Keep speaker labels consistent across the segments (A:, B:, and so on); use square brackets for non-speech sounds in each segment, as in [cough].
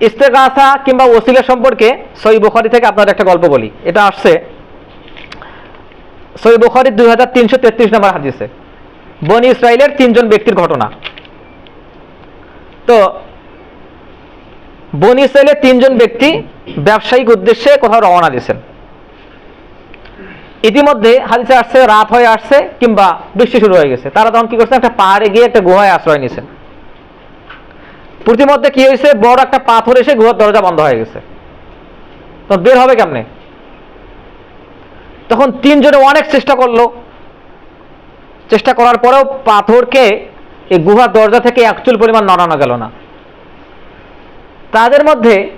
A: ইস্তেগাসা কিংবা ওসিলা সম্পর্কে সই বুখারি থেকে আপনাদের একটা গল্প বলি। এটা আসছে সই বুখারি দুই হাজার তিনশো তেত্রিশ নম্বর হাদিসে। বনি ইসরায়েলের তিনজন ব্যক্তির ঘটনা। তো, বনি ইসরায়েলের তিনজন ব্যক্তি ব্যবসায়িক উদ্দেশ্যে কোথাও রওনা দিয়েছেন। ইতিমধ্যে হাদিসে আসছে, রাত হয়ে আসছে কিংবা বৃষ্টি শুরু হয়ে গেছে। তারা তখন কি করছেন, একটা পাহাড়ে গিয়ে একটা গুহায় আশ্রয় নিয়েছেন। প্রতিমধ্যে কি হয়েছে? বড় একটা পাথর এসে গুহার দরজা বন্ধ হয়ে গেছে। তো বের হবে কেমনে? তখন তিনজনে অনেক চেষ্টা করল। চেষ্টা করার পরেও পাথরকে এই গুহার দরজা থেকে একচুল পরিমাণ নড়ানো গেল না। তাদের মধ্যে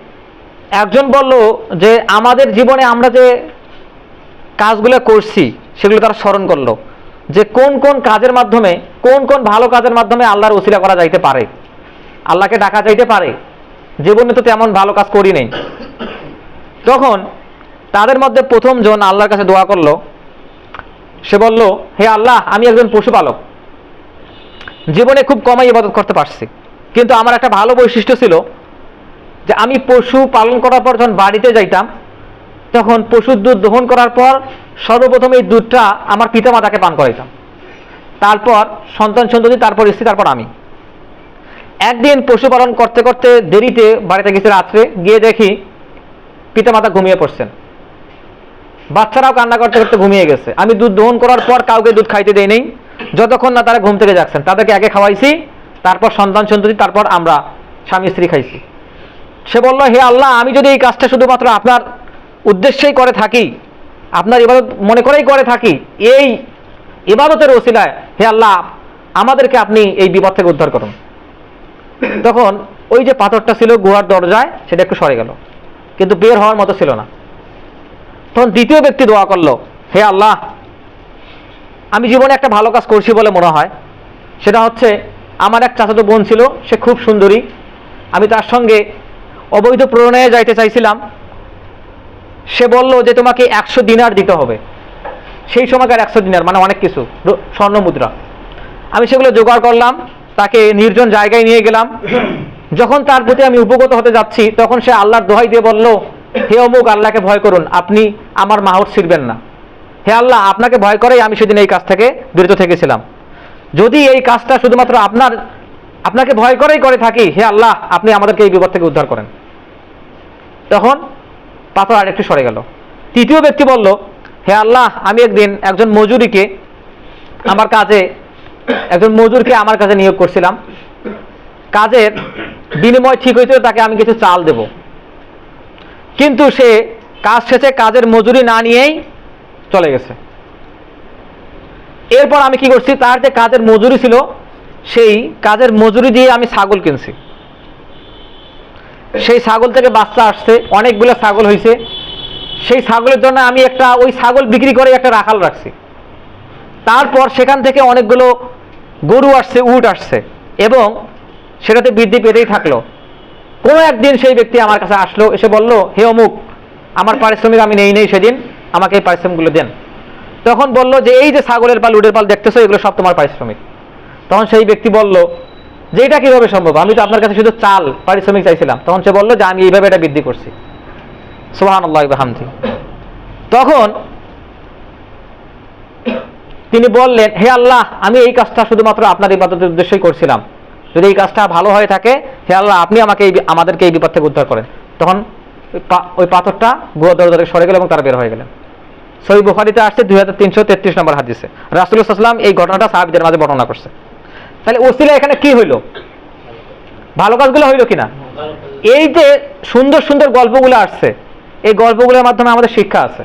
A: একজন বলল যে, আমাদের জীবনে আমরা যে কাজগুলো করছি, সেগুলো তারা স্মরণ করল। যে কোন কোন কাজের মাধ্যমে, কোন কোন ভালো কাজের মাধ্যমে আল্লাহর ওসিলা করা যাইতে পারে? আল্লাহকে ডাকা যাইতে পারে। জীবনে তো তেমন ভালো কাজ করি নেই। তখন তাদের মধ্যে প্রথম জন আল্লাহর কাছে দোয়া করল। সে বলল, হে আল্লাহ, আমি একজন পশুপালক। জীবনে খুব কমাই ইবাদত করতে পারছি। কিন্তু আমার একটা ভালো বৈশিষ্ট্য ছিল যে আমি পশু পালন করার পর যখন বাড়িতে যাইতাম, তখন পশুর দুধ দহন করার পর সর্বপ্রথম এই দুধটা আমার পিতামাতাকে পান করাইতাম। তারপর সন্তান সন্ততি, তারপর স্ত্রী, তারপর আমি। একদিন পশুপালন করতে করতে দেরিতে বাড়িতে গেছে রাত্রে, গিয়ে দেখি পিতামাতা ঘুমিয়ে পড়ছেন। বাচ্চারাও কান্না করতে করতে ঘুমিয়ে গেছে। আমি দুধ দহন করার পর কাউকে দুধ খাইতে দেই নেই। যতক্ষণ না তারা ঘুম থেকে যাচ্ছেন, তাদেরকে আগে খাওয়াইছি, তারপর সন্তান সন্ততি, তারপর আমরা স্বামী স্ত্রী খাইছি। সে বলল, হে আল্লাহ, আমি যদি এই কাজটা শুধুমাত্র আপনার উদ্দেশ্যেই করে থাকি, আপনার ইবাদত মনে করেই করে থাকি, এই ইবাদতের ওসিলায়, হে আল্লাহ, আমাদেরকে আপনি এই বিপদ থেকে উদ্ধার করুন। [coughs] তখন ওই যে পাথরটা ছিল গুহার দরজায়, সেটা একটু সরে গেল। কিন্তু বের হওয়ার মতো ছিল না। তখন দ্বিতীয় ব্যক্তি দোয়া করল, হে আল্লাহ, আমি জীবনে একটা ভালো কাজ করছি বলে মনে হয়। সেটা হচ্ছে, আমার এক চাচাতো বোন ছিল, সে খুব সুন্দরী। আমি তার সঙ্গে অবৈধ প্রণয়ে যাইতে চাইছিলাম। সে বলল যে, তোমাকে একশো দিনার দিতে হবে। সেই সময়কার একশো দিনার মানে অনেক কিছু, স্বর্ণ মুদ্রা। আমি সেগুলো জোগাড় করলাম। তাকে নির্জন জায়গায় নিয়ে গেলাম। যখন তার প্রতি আমি উপগত হতে যাচ্ছি, তখন সে আল্লাহর দোহাই দিয়ে বলল, হে অমুক, আল্লাহকে ভয় করুন, আপনি আমার মাহর ছিড়বেন না। হে আল্লাহ, আপনাকে ভয় করেই আমি সেদিন এই কাজ থেকে বিরত থেকেছিলাম। যদি এই কাজটা শুধুমাত্র আপনার, আপনাকে ভয় করেই করে থাকি, হে আল্লাহ, আপনি আমাদেরকে এই বিপদ থেকে উদ্ধার করেন। তখন পাথর আরেকটু সরে গেল। তৃতীয় ব্যক্তি বলল, হে আল্লাহ, আমি একদিন একজন মজুরিকে আমার কাজে একজন মজুরকে আমার কাছে নিয়োগ করছিলাম। কাজের বিনিময় ঠিক হয়েছিল, তাকে আমি কিছু চাল দেব। কিন্তু সে কাজ শেষে কাজের মজুরি না নিয়েই চলে গেছে। এরপর আমি কি করছি, তার যে কাজের মজুরি ছিল, সেই কাজের মজুরি দিয়ে আমি ছাগল কিনছি। সেই ছাগল থেকে বাচ্চা আসছে, অনেকগুলো ছাগল হয়েছে। সেই ছাগলের জন্য আমি একটা, ওই ছাগল বিক্রি করে একটা রাখাল রাখছি। তারপর সেখান থেকে অনেকগুলো গরু আসছে, উট আসছে এবং সেটাতে বৃদ্ধি পেতেই থাকল। কোনো একদিন সেই ব্যক্তি আমার কাছে আসলো, এসে বলল, হে অমুক, আমার পারিশ্রমিক আমি নেই নেই সেদিন, আমাকে এই পারিশ্রমিকগুলো দেন। তখন বলল যে, এই যে ছাগলের পাল, উটের পাল দেখতেছো, এগুলো সব তোমার পারিশ্রমিক। তখন সেই ব্যক্তি বলল, যে এটা কীভাবে সম্ভব? আমি তো আপনার কাছে শুধু চাল, পারিশ্রমিক চাইছিলাম। তখন সে বলল যে, আমি এইভাবে এটা বৃদ্ধি করছি। সোহান আল্লাহ তখন তিনি বললেন, হে আল্লাহ, আমি এই কাজটা শুধুমাত্র আপনার ইবাদতের উদ্দেশ্যই করছিলাম। যদি এই কাজটা ভালো হয়ে থাকে, হে আল্লাহ, আপনি আমাকে এই আমাদেরকে এই বিপদ থেকে উদ্ধার করেন। তখন ওই পাথরটা গুয়া দরে দরে সরে গেল এবং তারা বের হয়ে গেলেন। সই বুখারিতে আসছে দুই হাজার তিনশো তেত্রিশ নম্বর হাদিসে। রাসুল্লাহাম এই ঘটনাটা সাহাবিদের মাঝে বর্ণনা করছে। তাহলে ওসিলা এখানে কি হইল? ভালো কাজগুলো হইল কিনা? এই যে সুন্দর সুন্দর গল্পগুলো আসছে, এই গল্পগুলোর মাধ্যমে আমাদের শিক্ষা আছে।